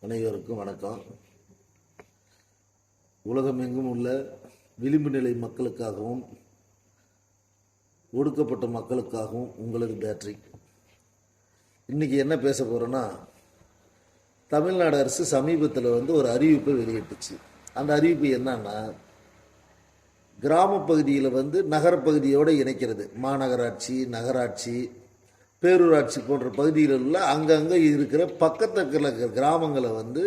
அனைவருக்கும் வணக்கம். உலகமெங்கும் உள்ள விளிம்பு நிலை மக்களுக்காகவும் ஒடுக்கப்பட்ட மக்களுக்காகவும் உங்களது பேட்டரி இன்றைக்கி என்ன பேச போகிறோன்னா தமிழ்நாடு அரசு சமீபத்தில் வந்து ஒரு அறிவிப்பை வெளியிட்டுச்சு. அந்த அறிவிப்பு என்னன்னா கிராம பகுதியில் வந்து நகரப்பகுதியோடு இணைக்கிறது. மாநகராட்சி நகராட்சி பேரூராட்சி போன்ற பகுதிகளில் உள்ள அங்கங்கே இருக்கிற பக்கத்தில் இருக்கிற கிராமங்களை வந்து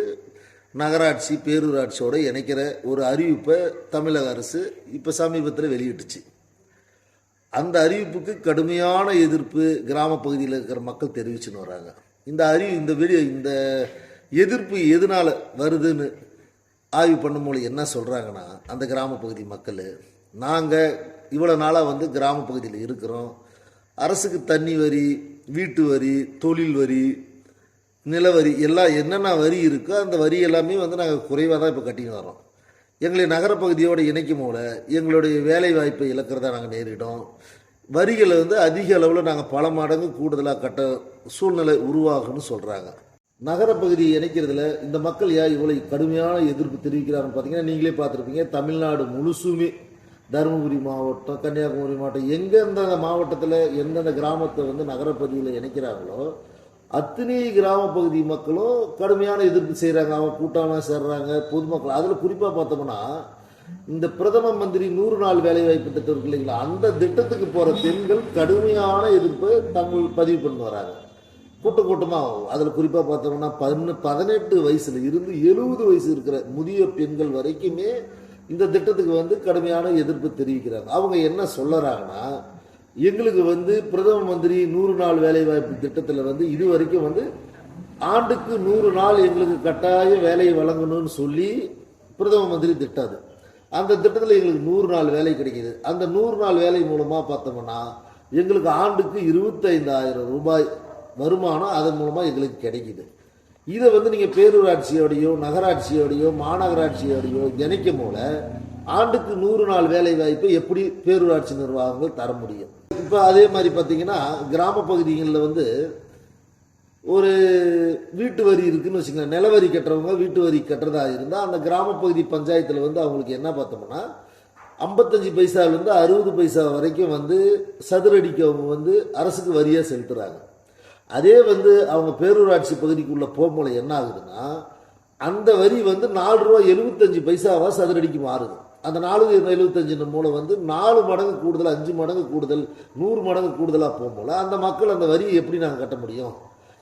நகராட்சி பேரூராட்சியோடு இணைக்கிற ஒரு அறிவிப்பை தமிழக அரசு இப்போ சமீபத்தில் வெளியிட்டுச்சு. அந்த அறிவிப்புக்கு கடுமையான எதிர்ப்பு கிராம பகுதியில் இருக்கிற மக்கள் தெரிவிச்சுன்னு வராங்க. இந்த அறிவு இந்த வெளி இந்த எதிர்ப்பு எதனால் வருதுன்னு ஆய்வு பண்ணும்போது என்ன சொல்கிறாங்கன்னா அந்த கிராம பகுதி மக்கள் நாங்கள் இவ்வளோ நாளாக வந்து கிராம பகுதியில் இருக்கிறோம். அரசுக்கு தண்ணி வரி வீட்டு வரி தொழில் வரி நிலவரி எல்லாம் என்னென்ன வரி இருக்கோ அந்த வரி எல்லாமே வந்து நாங்கள் குறைவாக தான் இப்போ கட்டின்னு வரோம் எங்களை நகரப்பகுதியோடு இணைக்கும் போல எங்களுடைய வேலை வாய்ப்பை இழக்கிறதா நாங்கள் நேரிடும் வரிகளை வந்து அதிக அளவில் நாங்கள் பல மடங்கு கூடுதலாக கட்ட சூழ்நிலை உருவாகும்னு சொல்கிறாங்க நகரப்பகுதியை இணைக்கிறதுல இந்த மக்கள் ஏன் இவ்வளோ கடுமையான எதிர்ப்பு தெரிவிக்கிறாருன்னு பார்த்தீங்கன்னா நீங்களே பார்த்துருப்பீங்க. தமிழ்நாடு முழுசுமே தருமபுரி மாவட்டம் கன்னியாகுமரி மாவட்டம் எந்தெந்த மாவட்டத்தில் எந்தெந்த கிராமத்தை வந்து நகரப்பகுதியில் இணைக்கிறாங்களோ அத்தனை கிராம பகுதி மக்களும் கடுமையான எதிர்ப்பு செய்கிறாங்க அவங்க கூட்டமாக சேர்றாங்க பொதுமக்கள். அதில் குறிப்பாக பார்த்தோம்னா இந்த பிரதம மந்திரி நூறு நாள் வேலைவாய்ப்பு திட்டம் இருக்கு இல்லைங்களா? அந்த திட்டத்துக்கு போகிற பெண்கள் கடுமையான எதிர்ப்பை தங்கள் பதிவு பண்ணி வராங்க. கூட்டம் கூட்டமாக அதில் குறிப்பாக பார்த்தோம்னா பதினெட்டு வயசுல இருந்து எழுபது வயசு இருக்கிற முதிய பெண்கள் வரைக்குமே இந்த திட்டத்துக்கு வந்து கடுமையான எதிர்ப்பு தெரிவிக்கிறாங்க. அவங்க என்ன சொல்லறாங்கன்னா எங்களுக்கு வந்து பிரதம மந்திரி நூறு நாள் வேலைவாய்ப்பு திட்டத்தில் வந்து இது வரைக்கும் வந்து ஆண்டுக்கு நூறு நாள் எங்களுக்கு கட்டாய வேலையை வழங்கணும்னு சொல்லி பிரதம மந்திரி திட்டம் அது. அந்த திட்டத்தில் எங்களுக்கு நூறு நாள் வேலை கிடைக்கிது. அந்த நூறு நாள் வேலை மூலமாக பார்த்தோம்னா எங்களுக்கு ஆண்டுக்கு இருபத்தைந்தாயிரம் ரூபாய் வருமானம் அதன் மூலமாக எங்களுக்கு கிடைக்கிது. இதை வந்து நீங்கள் பேரூராட்சியோடையோ நகராட்சியோடையோ மாநகராட்சியோடையோ இணைக்கும் போல ஆண்டுக்கு நூறு நாள் வேலை வாய்ப்பை எப்படி பேரூராட்சி நிர்வாகங்கள் தர முடியும்? இப்போ அதே மாதிரி பார்த்தீங்கன்னா கிராம பகுதிகளில் வந்து ஒரு வீட்டு வரி இருக்குன்னு வச்சுக்கலாம் நிலவரி கட்டுறவங்க வீட்டு வரி கட்டுறதா இருந்தால் அந்த கிராம பகுதி பஞ்சாயத்தில் வந்து அவங்களுக்கு என்ன பார்த்தோம்னா ஐம்பத்தஞ்சு பைசாலேருந்து அறுபது பைசா வரைக்கும் வந்து சதுரடிக்கு அவங்க வந்து அரசுக்கு வரியாக செலுத்துறாங்க. அதே வந்து அவங்க பேரூராட்சி பகுதிக்குள்ள போகும்போது என்ன ஆகுதுன்னா அந்த வரி வந்து நாலு ரூபா எழுபத்தஞ்சு பைசாவா சதுரடிக்கு மாறுது. அந்த நாலு எழுபத்தஞ்சு மூலம் வந்து நாலு மடங்கு கூடுதல் அஞ்சு மடங்கு கூடுதல் நூறு மடங்கு கூடுதலாக போகும்போல அந்த மக்கள் அந்த வரியை எப்படி நாங்கள் கட்ட முடியும்?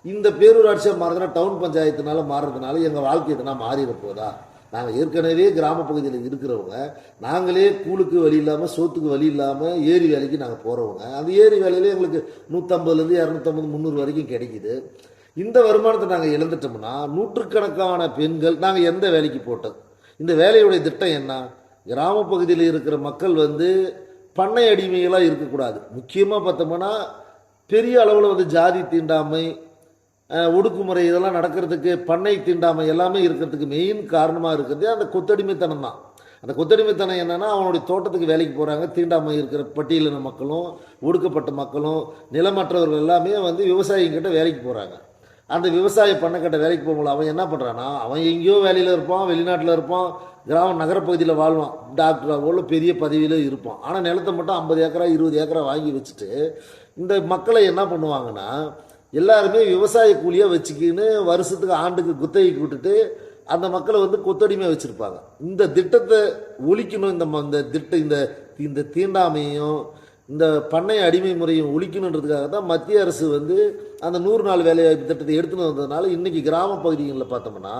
இந்த பேரூராட்சியாக மாறுதுன்னா டவுன் பஞ்சாயத்துனால மாறுறதுனால எங்கள் வாழ்க்கை எதுனா மாறிட போதா? நாங்கள் ஏற்கனவே கிராம பகுதியில் இருக்கிறவங்க நாங்களே கூழுக்கு வழி இல்லாமல் சோத்துக்கு வழி இல்லாமல் ஏரி வேலைக்கு நாங்கள் போகிறவங்க அந்த ஏரி வேலையில் எங்களுக்கு நூற்றம்பதுலேருந்து இரநூத்தம்பது முந்நூறு வரைக்கும் கிடைக்குது. இந்த வருமானத்தை நாங்கள் இழந்துட்டோம்னா நூற்றுக்கணக்கான பெண்கள் நாங்கள் எந்த வேலைக்கு போட்டோம்? இந்த வேலையுடைய திட்டம் என்ன? கிராம பகுதியில் இருக்கிற மக்கள் வந்து பண்ணை அடிமைகளாக இருக்கக்கூடாது. முக்கியமாக பார்த்தோம்னா பெரிய அளவில் வந்து ஜாதி தீண்டாமை ஒடுக்குமுறை இதெல்லாம் நடக்கிறதுக்கு பண்ணை தீண்டாமை எல்லாமே இருக்கிறதுக்கு மெயின் காரணமாக இருக்கிறது அந்த கொத்தடிமைத்தனம் தான். அந்த கொத்தடிமைத்தனம் என்னென்னா அவனுடைய தோட்டத்துக்கு வேலைக்கு போகிறாங்க தீண்டாமை இருக்கிற பட்டியலின மக்களும் ஒடுக்கப்பட்ட மக்களும் நிலமற்றவர்கள் எல்லாமே வந்து விவசாயிங்கிட்ட வேலைக்கு போகிறாங்க அந்த விவசாய பண்ணக்கிட்ட வேலைக்கு போகும்போது அவன் என்ன பண்ணுறான்னா அவன் எங்கேயோ வேலையில் இருப்பான் வெளிநாட்டில் இருப்பான் கிராம நகரப்பகுதியில் வாழ்வான் டாக்டராகவோ பெரிய பதவியில் இருப்பான். ஆனால் நிலத்தை மட்டும் ஐம்பது ஏக்கரா இருபது ஏக்கரா வாங்கி வச்சுட்டு இந்த மக்களை என்ன பண்ணுவாங்கன்னா எல்லாருமே விவசாய கூலியாக வச்சுக்கின்னு வருஷத்துக்கு ஆண்டுக்கு குத்தகைக்கு விட்டுட்டு அந்த மக்களை வந்து கொத்தடிமையாக வச்சுருப்பாங்க. இந்த திட்டத்தை ஒழிக்கணும் இந்த இந்த திட்டம் இந்த இந்த தீண்டாமையும் இந்த பண்ணை அடிமை முறையும் ஒழிக்கணுன்றதுக்காக தான் மத்திய அரசு வந்து அந்த நூறு நாள் வேலைவாய்ப்பு திட்டத்தை எடுத்துன்னு வந்ததுனால இன்றைக்கி கிராம பகுதிகளில் பார்த்தோம்னா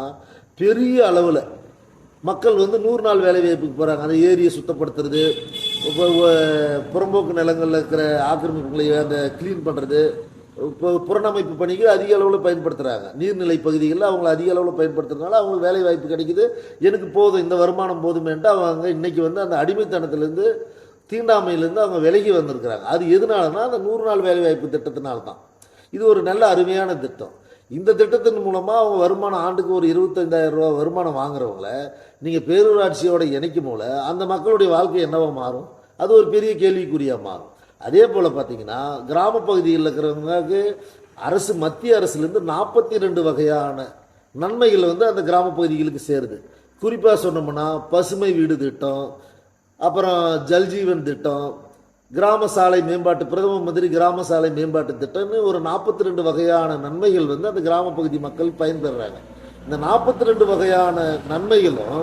பெரிய அளவில் மக்கள் வந்து நூறு நாள் வேலைவாய்ப்புக்கு போகிறாங்க அந்த ஏரியை சுத்தப்படுத்துறது இப்போ புறம்போக்கு நிலங்களில் இருக்கிற ஆக்கிரமிப்புகளை அந்த க்ளீன் பண்ணுறது புறநமைப்பு பணிக்கு அதிக அளவில் பயன்படுத்துகிறாங்க நீர்நிலை பகுதிகளில் அவங்கள அதிக அளவில் பயன்படுத்துறதுனால அவங்களுக்கு வேலை வாய்ப்பு கிடைக்குது. எனக்கு போதும் இந்த வருமானம் போதுமேன்ட்டு அவங்க இன்றைக்கி வந்து அந்த அடிமைத்தனத்திலேருந்து தீண்டாமையிலேருந்து அவங்க விலகி வந்திருக்கிறாங்க. அது எதனாலனா அந்த நூறு நாள் வேலை வாய்ப்பு திட்டத்தினால தான். இது ஒரு நல்ல அருமையான திட்டம். இந்த திட்டத்தின் மூலமாக அவங்க வருமானம் ஆண்டுக்கு ஒரு இருபத்தைந்தாயிரம் ரூபா வருமானம் வாங்குறவங்கள நீங்கள் பேரூராட்சியோட இணைக்கும் போல அந்த மக்களுடைய வாழ்க்கை என்னவா மாறும்? அது ஒரு பெரிய கேள்விக்குறியாக மாறும். அதே போல் பார்த்தீங்கன்னா கிராம பகுதியில் இருக்கிறவங்களுக்கு அரசு மத்திய அரசுலேருந்து நாற்பத்தி ரெண்டு வகையான நன்மைகள் வந்து அந்த கிராம பகுதிகளுக்கு சேருது. குறிப்பாக சொன்னோம்னா பசுமை வீடு திட்டம் அப்புறம் ஜல்ஜீவன் திட்டம் கிராம சாலை மேம்பாட்டு பிரதம மந்திரி கிராம சாலை மேம்பாட்டு திட்டம்னு ஒரு நாற்பத்தி ரெண்டு வகையான நன்மைகள் வந்து அந்த கிராம பகுதி மக்கள் பயன்பெறுறாங்க இந்த நாற்பத்தி ரெண்டு வகையான நன்மைகளும்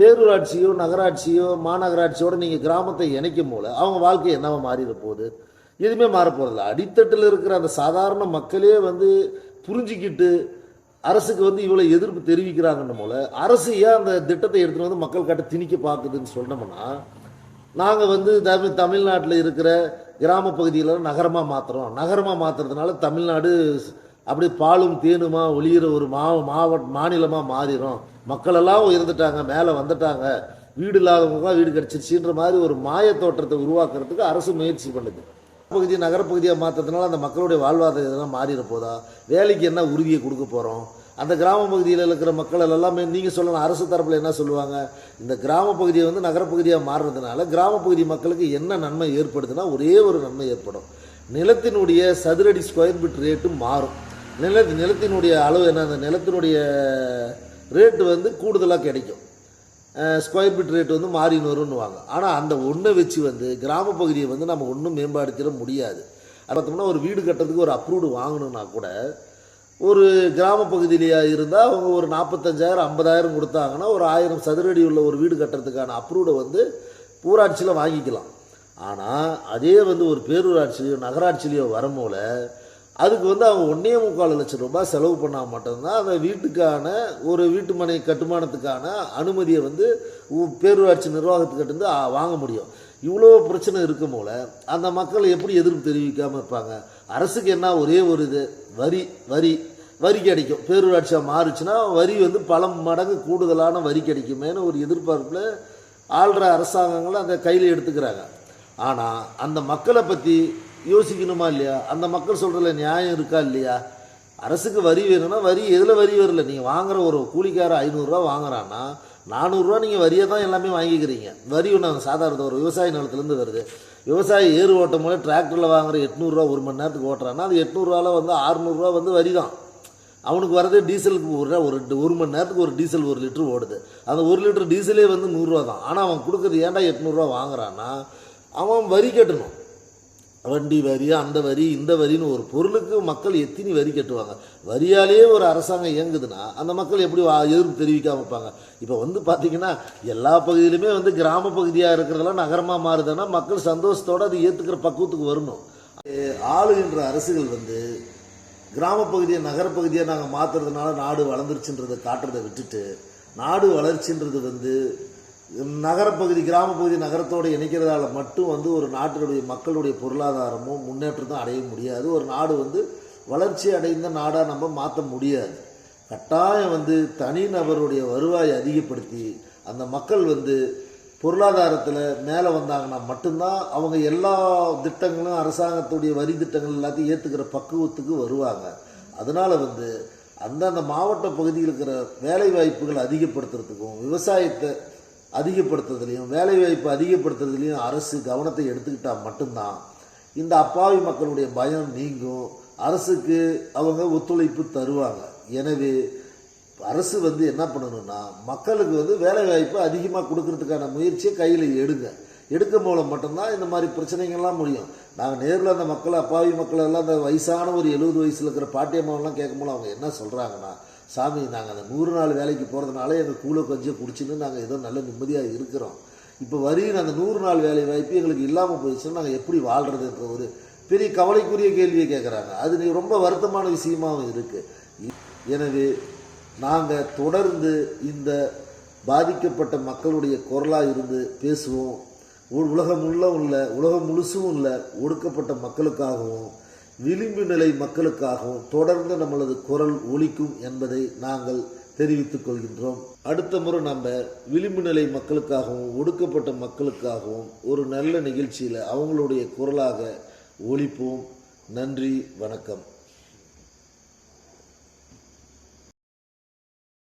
பேரூராட்சியோ நகராட்சியோ மாநகராட்சியோட நீங்கள் கிராமத்தை இணைக்கும் போல அவங்க வாழ்க்கை என்னவோ மாறிட போகுது? எதுவுமே மாறப்போகிறதில்ல அடித்தட்டில் இருக்கிற அந்த சாதாரண மக்களே வந்து புரிஞ்சுக்கிட்டு அரசுக்கு வந்து இவ்வளோ எதிர்ப்பு தெரிவிக்கிறாங்கன்னு போல அரசு ஏன் அந்த திட்டத்தை எடுத்துகிட்டு வந்து மக்கள் கிட்ட திணிக்க பார்க்குதுன்னு சொன்னோம்னா நாங்கள் வந்து தமிழ் தமிழ்நாட்டில் இருக்கிற கிராம பகுதியில் நகரமாக மாற்றுறோம் நகரமாக மாற்றுறதுனால தமிழ்நாடு அப்படியே பாலும் தேனுமா ஒளியிற ஒரு மாவ மாவட்ட மாநிலமாக மாறிடும். மக்களெல்லாம் உயர்ந்துட்டாங்க மேலே வந்துட்டாங்க. வீடு இல்லாதவங்க வீடு கிடச்சிருச்சுன்ற மாதிரி ஒரு மாய தோற்றத்தை உருவாக்குறதுக்கு அரசு முயற்சி பண்ணுது. பகுதி நகரப்பகுதியாக மாற்றதுனால அந்த மக்களுடைய வாழ்வாதாரம் இதெல்லாம் மாறிட போதா? வேலைக்கு என்ன உறுதியை கொடுக்க போகிறோம் அந்த கிராம பகுதியில் இருக்கிற மக்கள் எல்லாமே நீங்கள் சொல்லணும் அரசு தரப்பில் என்ன சொல்லுவாங்க? இந்த கிராம பகுதியை வந்து நகரப்பகுதியாக மாறுறதுனால கிராம பகுதி மக்களுக்கு என்ன நன்மை ஏற்படுதுன்னா ஒரே ஒரு நன்மை ஏற்படும். நிலத்தினுடைய சதுரடி ஸ்கொயர் ஃபீட் ரேட்டு மாறும். நில நிலத்தினுடைய அளவு என்ன? அந்த நிலத்தினுடைய ரேட்டு வந்து கூடுதலாக கிடைக்கும். ஸ்கொயர் ஃபீட் ரேட் வந்து மாறின்னு வரும்னுவாங்க ஆனால் அந்த ஒன்றை வச்சு வந்து கிராம பகுதியை வந்து நம்ம ஒன்றும் மேம்படுத்திட முடியாது. பார்த்தோம்னா ஒரு வீடு கட்டுறதுக்கு ஒரு அப்ரூவ்டு வாங்கணும்னா கூட ஒரு கிராம இருந்தால் அவங்க ஒரு நாற்பத்தஞ்சாயிரம் ஐம்பதாயிரம் கொடுத்தாங்கன்னா ஒரு ஆயிரம் சதுரடி உள்ள ஒரு வீடு கட்டுறதுக்கான அப்ரூவ்டை வந்து ஊராட்சியில் வாங்கிக்கலாம். ஆனால் அதே வந்து ஒரு பேரூராட்சியிலையோ நகராட்சியிலையோ வரும்போல அதுக்கு வந்து அவங்க ஒன்றே முக்கால் லட்சம் ரூபாய் செலவு பண்ணால் மட்டும்தான் அந்த வீட்டுக்கான ஒரு வீட்டு மனை கட்டுமானத்துக்கான அனுமதியை வந்து பேரூராட்சி நிர்வாகத்துக்கிட்டேருந்து வாங்க முடியும். இவ்வளோ பிரச்சனை இருக்கும் போல் அந்த மக்கள் எப்படி எதிர்ப்பு தெரிவிக்காமல் இருப்பாங்க? அரசுக்கு என்ன ஒரே ஒரு இது? வரி வரி. வரி கிடைக்கும். பேரூராட்சியாக மாறுச்சுன்னா வரி வந்து பல மடங்கு கூடுதலான வரி கிடைக்குமேனு ஒரு எதிர்பார்ப்பில் ஆள்ற அரசாங்கங்களை அந்த கையில் எடுத்துக்கிறாங்க. ஆனால் அந்த மக்களை பற்றி யோசிக்கணுமா இல்லையா? அந்த மக்கள் சொல்கிறதுல நியாயம் இருக்கா இல்லையா? அரசுக்கு வரி வேணும்னா வரி எதில் வரி வரல? நீங்கள் வாங்குற ஒரு கூலிக்கார ஐநூறுரூவா வாங்குறான்னா நானூறுரூவா நீங்கள் வரியை தான் எல்லாமே வாங்கிக்கிறீங்க. வரி ஒன்று சாதாரண ஒரு விவசாய நிலத்துலேருந்து வருது. விவசாயி ஏறு ஓட்டும் போது டிராக்டரில் வாங்குற எட்நூறுரூவா ஒரு மணி நேரத்துக்கு ஓட்டுறான்னா அது எட்நூறுரூவாவில் வந்து அறுநூறுவா வந்து வரி தான். அவனுக்கு வரது டீசலுக்கு ஒரு ஒரு ரெண்டு- ஒரு மணி நேரத்துக்கு ஒரு டீசல் ஒரு லிட்டர் ஓடுது. அந்த ஒரு லிட்டர் டீசலே வந்து நூறுரூவா தான். ஆனால் அவன் கொடுக்குறது ஏன்டா எட்நூறுரூவா வாங்குறான்னா அவன் வரி கட்டணும். வண்டி வரி அந்த வரி இந்த வரின்னு ஒரு பொருளுக்கு மக்கள் எத்தினி வரி கட்டுவாங்க. வரியாலேயே ஒரு அரசாங்கம் இயங்குதுன்னா அந்த மக்கள் எப்படி எதிர்ப்பு தெரிவிக்காம இருப்பாங்க? இப்போ வந்து பார்த்தீங்கன்னா எல்லா பகுதியிலுமே வந்து கிராம பகுதியாக இருக்கிறதெல்லாம் நகரமாக மாறுதுன்னா மக்கள் சந்தோஷத்தோடு அது ஏற்றுக்கிற பக்குவத்துக்கு வரணும். ஆளுகின்ற அரசுகள் வந்து கிராம பகுதியை நகரப்பகுதியை நாங்கள் மாற்றுறதுனால நாடு வளர்ந்துருச்சுன்றதை காட்டுறதை விட்டுட்டு நாடு வளர்ச்சின்றது வந்து நகரப்பகுதி கிராமப்பகுதி நகரத்தோடு இணைக்கிறதால மட்டும் வந்து ஒரு நாட்டினுடைய மக்களுடைய பொருளாதாரமும் முன்னேற்றத்தும் அடைய முடியாது. ஒரு நாடு வந்து வளர்ச்சி அடைந்த நாடாக நம்ம மாற்ற முடியாது. கட்டாயம் வந்து தனிநபருடைய வருவாயை அதிகப்படுத்தி அந்த மக்கள் வந்து பொருளாதாரத்தில் மேலே வந்தாங்கன்னா மட்டும்தான் அவங்க எல்லா திட்டங்களும் அரசாங்கத்துடைய வரி திட்டங்கள் எல்லாத்தையும் ஏற்றுக்கிற பக்குவத்துக்கு வருவாங்க. அதனால் வந்து அந்தந்த மாவட்ட பகுதியில் இருக்கிற வேலை வாய்ப்புகளை அதிகப்படுத்துறதுக்கும் விவசாயத்தை அதிகப்படுத்துறதுலையும் வேலைவாய்ப்பு அதிகப்படுத்துறதுலையும் அரசு கவனத்தை எடுத்துக்கிட்டால் மட்டும்தான் இந்த அப்பாவி மக்களுடைய பயம் நீங்கும். அரசுக்கு அவங்க ஒத்துழைப்பு தருவாங்க. எனவே அரசு வந்து என்ன பண்ணணும்னா மக்களுக்கு வந்து வேலை வாய்ப்பு அதிகமாக கொடுக்கறதுக்கான முயற்சியை கையில் எடுங்க. எடுக்க மூலம் மட்டும்தான் இந்த மாதிரி பிரச்சனைகள்லாம் முடியும். நாங்கள் நேரில் அந்த மக்களை அப்பாவி மக்களெல்லாம் அந்த வயசான ஒரு எழுபது வயசில் இருக்கிற பாட்டியம்மாவெல்லாம் கேட்கும்போது அவங்க என்ன சொல்கிறாங்கன்னா சாமி நாங்கள் அந்த நூறு நாள் வேலைக்கு போகிறதுனால எங்கள் கூலை கொஞ்சம் குடிச்சுன்னு நாங்கள் ஏதோ நல்ல நிம்மதியாக இருக்கிறோம். இப்போ வரியின் அந்த நூறு நாள் வேலை வாய்ப்பு எங்களுக்கு இல்லாமல் போயிடுச்சுன்னா நாங்கள் எப்படி வாழ்கிறதுன்ற ஒரு பெரிய கவலைக்குரிய கேள்வியை கேட்குறாங்க அது ரொம்ப வருத்தமான விஷயமாகவும் இருக்குது எனவே நாங்கள் தொடர்ந்து இந்த பாதிக்கப்பட்ட மக்களுடைய குரலாக இருந்து பேசுவோம். உ- உலகம் உள்ள உள்ள உலகம் முழுசும் உள்ள ஒடுக்கப்பட்ட மக்களுக்காகவும் விளிம்பு நிலை மக்களுக்காகவும் தொடர்ந்து நம்மளது குரல் ஒலிக்கும் என்பதை நாங்கள் தெரிவித்துக் கொள்கின்றோம். அடுத்த முறை நம்ம விளிம்பு நிலை மக்களுக்காகவும் ஒடுக்கப்பட்ட மக்களுக்காகவும் ஒரு நல்ல நிகழ்ச்சியில் அவங்களுடைய குரலாக ஒழிப்போம் நன்றி வணக்கம்.